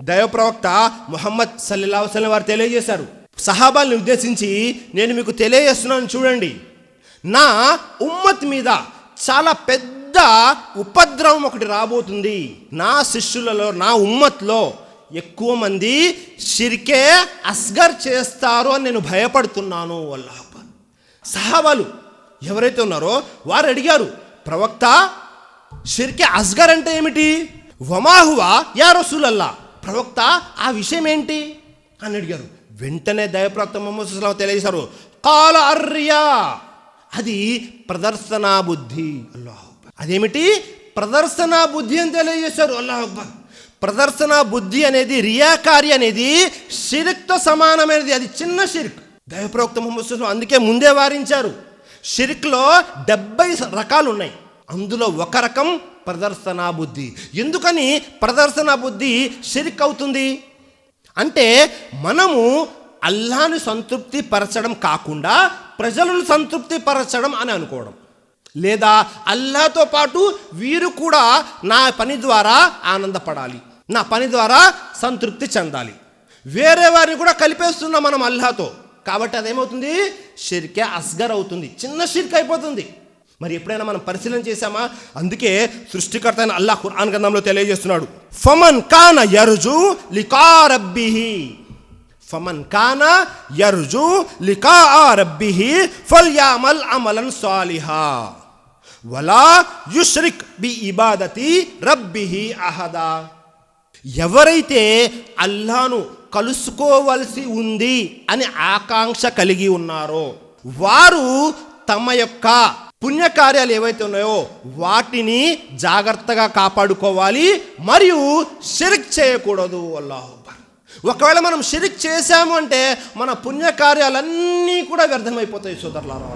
దైవప్రవక్త ప్రవక్త ముహమ్మద్ వసలం వారు తెలియజేశారు. సహాబాల్ని ఉద్దేశించి నేను మీకు తెలియజేస్తున్నాను చూడండి. నా ఉమ్మత్ మీద చాలా పెద్ద ఉపద్రవం ఒకటి రాబోతుంది. నా శిష్యులలో నా ఉమ్మత్లో ఎక్కువ మంది షిరికే అస్గర్ చేస్తారు అని నేను భయపడుతున్నాను అల్లాహ్ సహాబాలు ఎవరైతే ఉన్నారో వారు అడిగారు ప్రవక్త షిర్కే అస్గర్ అంటే ఏమిటి? వమాహువా యా రసూలల్లా ప్రవక్త ఆ విషయం ఏంటి అని అడిగారు. వెంటనే దయప్రవక్త మొహమ్మద్ తెలియజేశారు. కాల అర్రియా. అది ప్రదర్శనా బుద్ధి. అల్లాహ్ అదేమిటి? ప్రదర్శనా బుద్ధి అని తెలియజేశారు. అల్లాహ్ అక్బర్. ప్రదర్శన బుద్ధి అనేది రియాకారి అనేది షిరిక్తో సమానమైనది. అది చిన్న షిరిక్. దైవప్రవక్త ముహమ్మద్ అందుకే ముందే వారించారు. షిరిక్లో డెబ్బై రకాలు ఉన్నాయి అందులో ఒక రకం ప్రదర్శనా బుద్ధి ఎందుకని ప్రదర్శనా బుద్ధి షిరిక్ అవుతుంది అంటే మనము అల్లాను సంతృప్తి పరచడం కాకుండా ప్రజలను సంతృప్తి పరచడం అని అనుకోవడం. లేదా అల్లాతో పాటు వీరు కూడా నా పని ద్వారా ఆనందపడాలి. నా పని ద్వారా సంతృప్తి చెందాలి. వేరే వారిని కూడా కలిపేస్తున్నాం మనం అల్లాతో. కాబట్టి అదేమవుతుంది? షిర్కే అస్గర్ అవుతుంది చిన్న షిర్క్ అయిపోతుంది. మరి ఎప్పుడైనా మనం పరిశీలన చేశామా? అందుకే సృష్టికర్త అయిన అల్లాహ్ ఖురాన్ గ్రంథంలో తెలియజేస్తున్నాడు. ఫమన్ కాన యరుజు లికా రబ్బిహి. ఫమన్ కాన యరుజు లికా రబ్బిహి ఫల్యామల్ అమలన్ సాలిహా. వలా యుష్రిక్ బి ఇబాదతి రబ్బిహి అహదా. ఎవరైతే అల్లాను కలుసుకోవలసి ఉంది అని ఆకాంక్ష కలిగి ఉన్నారో వారు తమ యొక్క పుణ్యకార్యాలు ఏవైతే ఉన్నాయో వాటిని జాగ్రత్తగా కాపాడుకోవాలి మరియు షిరిక్ చేయకూడదు అల్లాహ్ ఒకవేళ మనం షిరిక్ చేశాము అంటే మన పుణ్యకార్యాలన్నీ కూడా వ్యర్థమైపోతాయి సోదరులారా.